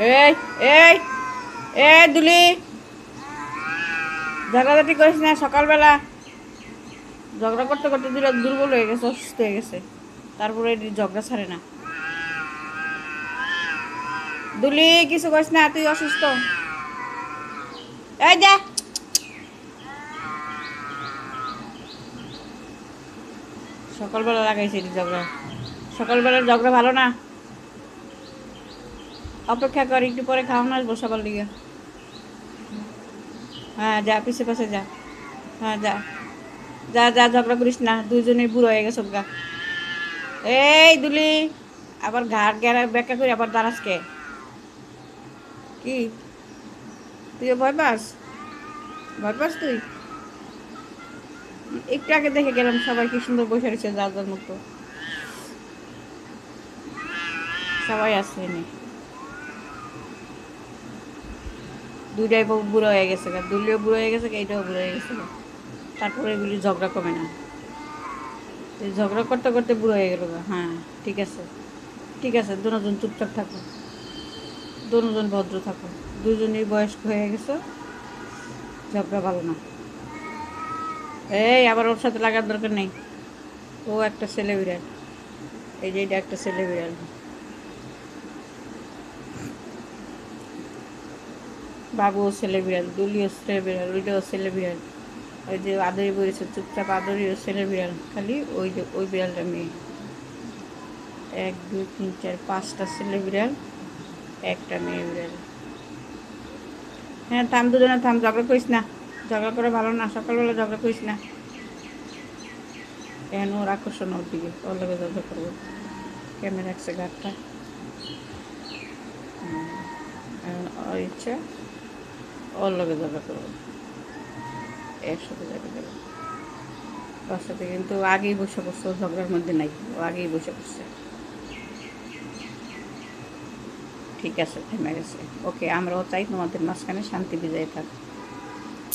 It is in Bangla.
এই এই এ দুলি। ঝগড়াঝাটি করিস না, সকালবেলা ঝগড়া করতে করতে দুটো দুর্বল হয়ে গেছে, অসুস্থ হয়ে গেছে। তারপরে এটি ঝগড়া ছাড়ে না। দুলি, কিছু করিস না, তুই অসুস্থ। এই যা। সকালবেলা লাগাইছে এটি ঝগড়া। সকালবেলার ঝগড়া ভালো না? অপেক্ষা কর, একটু পরে খাওয়া না সকাল দিকে হ্যাঁ যা, পিছে পাশে যা। হ্যাঁ যা। যা যা, ঝগড়া করিস না দুজনে বুড়ো হয়ে গেছে গা। এই দুলি, আবার ঘাট গেরা ব্যাখ্যা করি, আবার দাঁড়াস কে? তুইও ভয় পাস? ভয় পাস তুই? একটু আগে দেখে গেলাম সবাই কি সুন্দর বসে রয়েছে যার যার মতো সবাই আসছে নি দুইটাই বুড়ো হয়ে গেছে গা। দুলিও বুড়ো হয়ে গেছে এইটাও বুড়ো হয়ে গেছে তারপরে এগুলি ঝগড়া কমে না। ঝগড়া করতে করতে বুড়ো হয়ে গেল গা। হ্যাঁ ঠিক আছে। ঠিক আছে, দুজন চুপচাপ থাকো। দুজন ভদ্র থাকো। দুজনই বয়স্ক হয়ে গেছে। ঝগড়া ভালো না। এই, আবার ওর সাথে লাগার দরকার নেই। ও একটা ছেলে বিড়াল। এই যে এটা একটা ছেলে বিড়াল। বাবুও ছেলে বিড়াল দুলিও ছেলে বিড়াল ওইটাও ছেলে বিড়াল। ওই যে আদরি বলেছে, চুপচাপ আদরিও ছেলে বিড়াল, খালি ওই যে, ওই বিড়ালটা মেয়ে। এক, দুই, তিন, চার, পাঁচটা ছেলে বিড়াল, একটা মেয়ে বিড়াল। হ্যাঁ থাম দুজনে, থাম, ঝগড়া করিস না। ঝগড়া করে ভালো না, সকালবেলা ঝগড়া করিস না। কেন ওর আকর্ষণ ওর দিকে? ওর লগে ঝগড়া করব। কেমন রাখছে এখন ইচ্ছা? ওর লগে ঝগড়া করব। এর সাথে ঝগড়া করব। ওর সাথে কিন্তু আগেই বসে পড়ছে ঝগড়ার মধ্যে নাই। ও আগেই বসে পড়ছে। ঠিক আছে, থেমে গেছে। ওকে, আমরাও চাই তোমাদের মাঝখানে শান্তি বিজয় থাক।